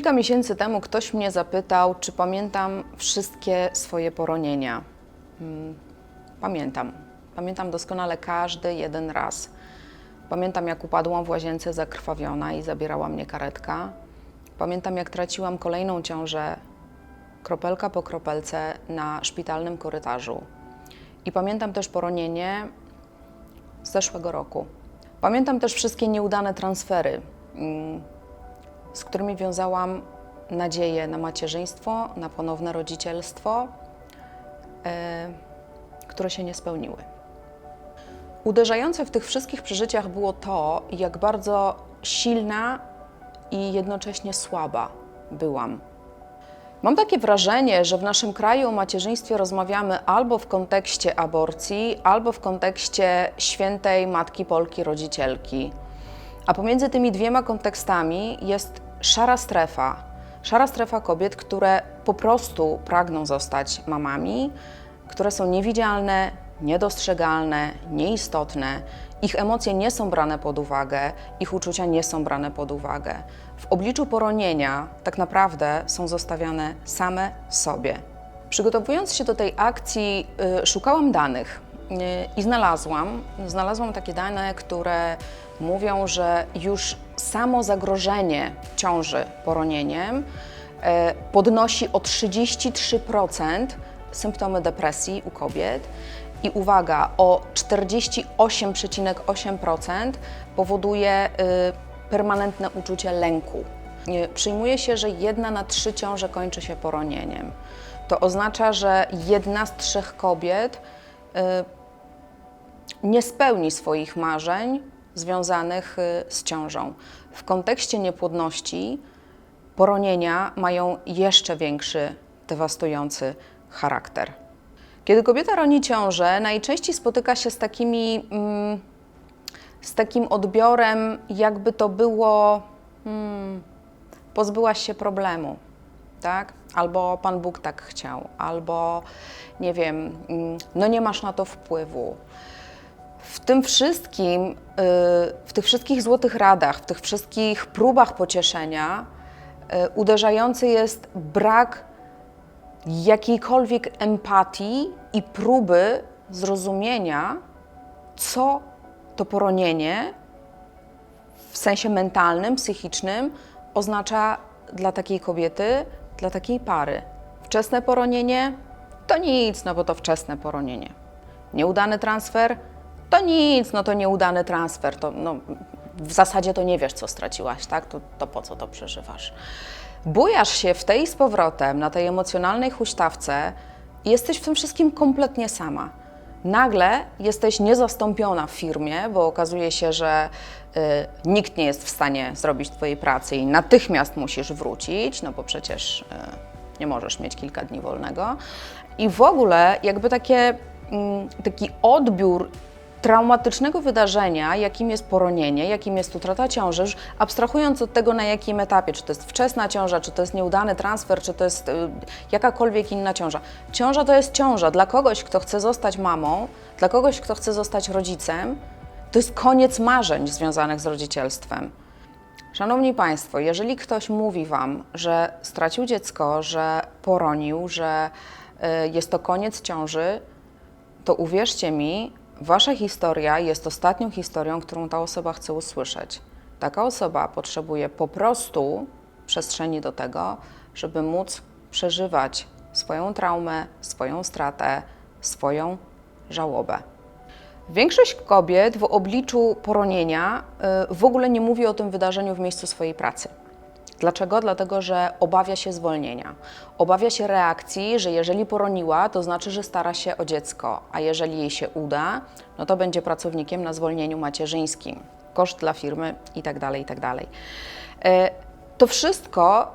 Kilka miesięcy temu ktoś mnie zapytał, czy pamiętam wszystkie swoje poronienia. Mm, Pamiętam. Pamiętam doskonale każdy jeden raz. Pamiętam, jak upadłam w łazience zakrwawiona i zabierała mnie karetka. Pamiętam, jak traciłam kolejną ciążę kropelka po kropelce na szpitalnym korytarzu. I pamiętam też poronienie z zeszłego roku. Pamiętam też wszystkie nieudane transfery, mm, z którymi wiązałam nadzieję na macierzyństwo, na ponowne rodzicielstwo, e, które się nie spełniły. Uderzające w tych wszystkich przeżyciach było to, jak bardzo silna i jednocześnie słaba byłam. Mam takie wrażenie, że w naszym kraju o macierzyństwie rozmawiamy albo w kontekście aborcji, albo w kontekście świętej Matki Polki Rodzicielki. A pomiędzy tymi dwiema kontekstami jest szara strefa. Szara strefa kobiet, które po prostu pragną zostać mamami, które są niewidzialne, niedostrzegalne, nieistotne. Ich emocje nie są brane pod uwagę, ich uczucia nie są brane pod uwagę. W obliczu poronienia tak naprawdę są zostawiane same sobie. Przygotowując się do tej akcji, y, szukałam danych i znalazłam, znalazłam takie dane, które mówią, że już samo zagrożenie ciąży poronieniem y, podnosi o 33% symptomy depresji u kobiet i uwaga, o 48,8% powoduje y, permanentne uczucie lęku. Y, Przyjmuje się, że jedna na trzy ciąże kończy się poronieniem. To oznacza, że jedna z trzech kobiet y, nie spełni swoich marzeń związanych y, z ciążą. W kontekście niepłodności poronienia mają jeszcze większy, dewastujący charakter. Kiedy kobieta roni ciążę, najczęściej spotyka się z takimi, mm, z takim odbiorem, jakby to było, mm, pozbyłaś się problemu, tak? Albo Pan Bóg tak chciał, albo nie wiem, mm, no nie masz na to wpływu. W tym wszystkim, y, w tych wszystkich złotych radach, w tych wszystkich próbach pocieszenia, y, uderzający jest brak jakiejkolwiek empatii i próby zrozumienia, co to poronienie w sensie mentalnym, psychicznym oznacza dla takiej kobiety, dla takiej pary. Wczesne poronienie to nic, no bo to wczesne poronienie. Nieudany transfer to nic, no to nieudany transfer. To, no, w zasadzie to nie wiesz, co straciłaś, tak? To, to po co to przeżywasz? Bujasz się w tej z powrotem, na tej emocjonalnej huśtawce i jesteś w tym wszystkim kompletnie sama. Nagle jesteś niezastąpiona w firmie, bo okazuje się, że y, nikt nie jest w stanie zrobić Twojej pracy i natychmiast musisz wrócić, no bo przecież y, nie możesz mieć kilka dni wolnego. I w ogóle jakby takie, mm, taki odbiór traumatycznego wydarzenia, jakim jest poronienie, jakim jest utrata ciąży, abstrahując od tego, na jakim etapie, czy to jest wczesna ciąża, czy to jest nieudany transfer, czy to jest y, jakakolwiek inna ciąża. Ciąża to jest ciąża. Dla kogoś, kto chce zostać mamą, dla kogoś, kto chce zostać rodzicem, to jest koniec marzeń związanych z rodzicielstwem. Szanowni Państwo, jeżeli ktoś mówi Wam, że stracił dziecko, że poronił, że y, jest to koniec ciąży, to uwierzcie mi, Wasza historia jest ostatnią historią, którą ta osoba chce usłyszeć. Taka osoba potrzebuje po prostu przestrzeni do tego, żeby móc przeżywać swoją traumę, swoją stratę, swoją żałobę. Większość kobiet w obliczu poronienia y, w ogóle nie mówi o tym wydarzeniu w miejscu swojej pracy. Dlaczego? Dlatego, że obawia się zwolnienia. Obawia się reakcji, że jeżeli poroniła, to znaczy, że stara się o dziecko, a jeżeli jej się uda, no to będzie pracownikiem na zwolnieniu macierzyńskim. Koszt dla firmy i tak dalej, i tak. E, To wszystko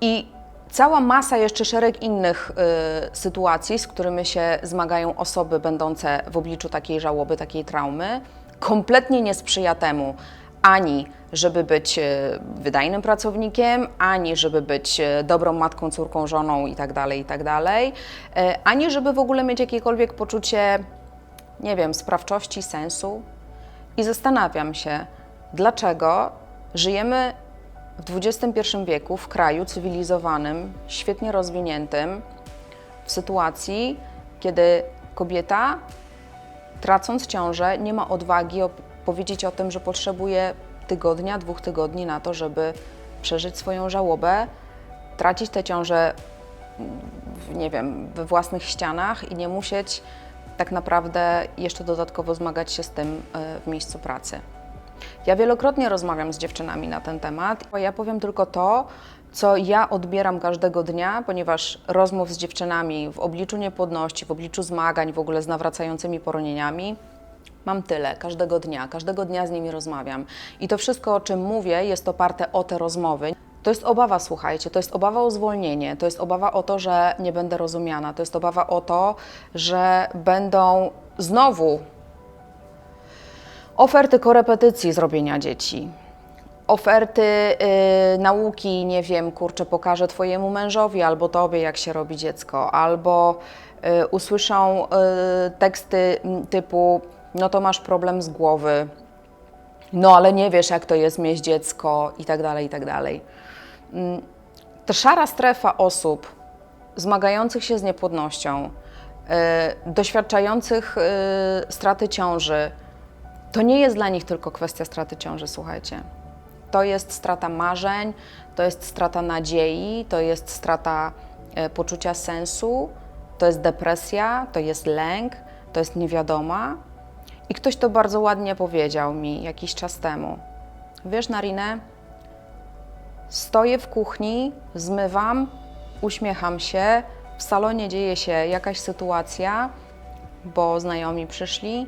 i cała masa jeszcze szereg innych y, sytuacji, z którymi się zmagają osoby będące w obliczu takiej żałoby, takiej traumy, kompletnie nie sprzyja temu ani żeby być y, wydajnym pracownikiem, ani żeby być y, dobrą matką, córką, żoną i tak dalej, i tak y, ani żeby w ogóle mieć jakiekolwiek poczucie, nie wiem, sprawczości, sensu. I zastanawiam się, dlaczego żyjemy w XXI wieku, w kraju cywilizowanym, świetnie rozwiniętym, w sytuacji, kiedy kobieta, tracąc ciążę, nie ma odwagi powiedzieć o tym, że potrzebuje tygodnia, dwóch tygodni na to, żeby przeżyć swoją żałobę, tracić tę ciążę nie wiem, we własnych ścianach i nie musieć tak naprawdę jeszcze dodatkowo zmagać się z tym e, w miejscu pracy. Ja wielokrotnie rozmawiam z dziewczynami na ten temat. Ja powiem tylko to, co ja odbieram każdego dnia, ponieważ rozmów z dziewczynami w obliczu niepłodności, w obliczu zmagań w ogóle z nawracającymi poronieniami mam tyle każdego dnia. Każdego dnia z nimi rozmawiam. I to wszystko, o czym mówię, jest oparte o te rozmowy. To jest obawa, słuchajcie, to jest obawa o zwolnienie, to jest obawa o to, że nie będę rozumiana, to jest obawa o to, że będą znowu oferty korepetycji zrobienia dzieci, oferty y, nauki, nie wiem, kurczę, pokażę Twojemu mężowi albo Tobie, jak się robi dziecko, albo y, usłyszą y, teksty typu, no to masz problem z głowy, no ale nie wiesz, jak to jest mieć dziecko i tak dalej, i tak dalej. Mm, Ta szara strefa osób zmagających się z niepłodnością, y, doświadczających y, straty ciąży, to nie jest dla nich tylko kwestia straty ciąży, słuchajcie. To jest strata marzeń, to jest strata nadziei, to jest strata e, poczucia sensu, to jest depresja, to jest lęk, to jest niewiadoma. I ktoś to bardzo ładnie powiedział mi jakiś czas temu. Wiesz, Narinę, stoję w kuchni, zmywam, uśmiecham się, w salonie dzieje się jakaś sytuacja, bo znajomi przyszli,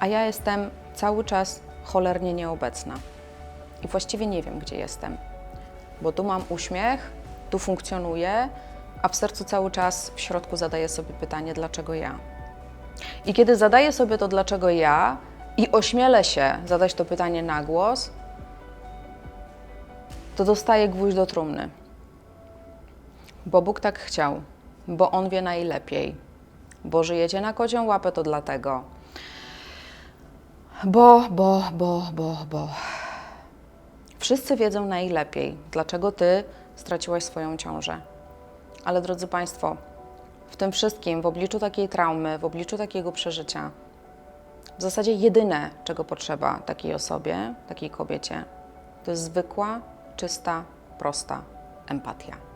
a ja jestem cały czas cholernie nieobecna. I właściwie nie wiem, gdzie jestem, bo tu mam uśmiech, tu funkcjonuję, a w sercu cały czas w środku zadaję sobie pytanie, dlaczego ja. I kiedy zadaję sobie to, dlaczego ja, i ośmielę się zadać to pytanie na głos, to dostaję gwóźdź do trumny. Bo Bóg tak chciał, bo On wie najlepiej, bo żyjecie na kocią łapę, to dlatego. Bo, bo, bo, bo, bo. Wszyscy wiedzą najlepiej, dlaczego ty straciłaś swoją ciążę. Ale drodzy Państwo, w tym wszystkim, w obliczu takiej traumy, w obliczu takiego przeżycia, w zasadzie jedyne, czego potrzeba takiej osobie, takiej kobiecie, to jest zwykła, czysta, prosta empatia.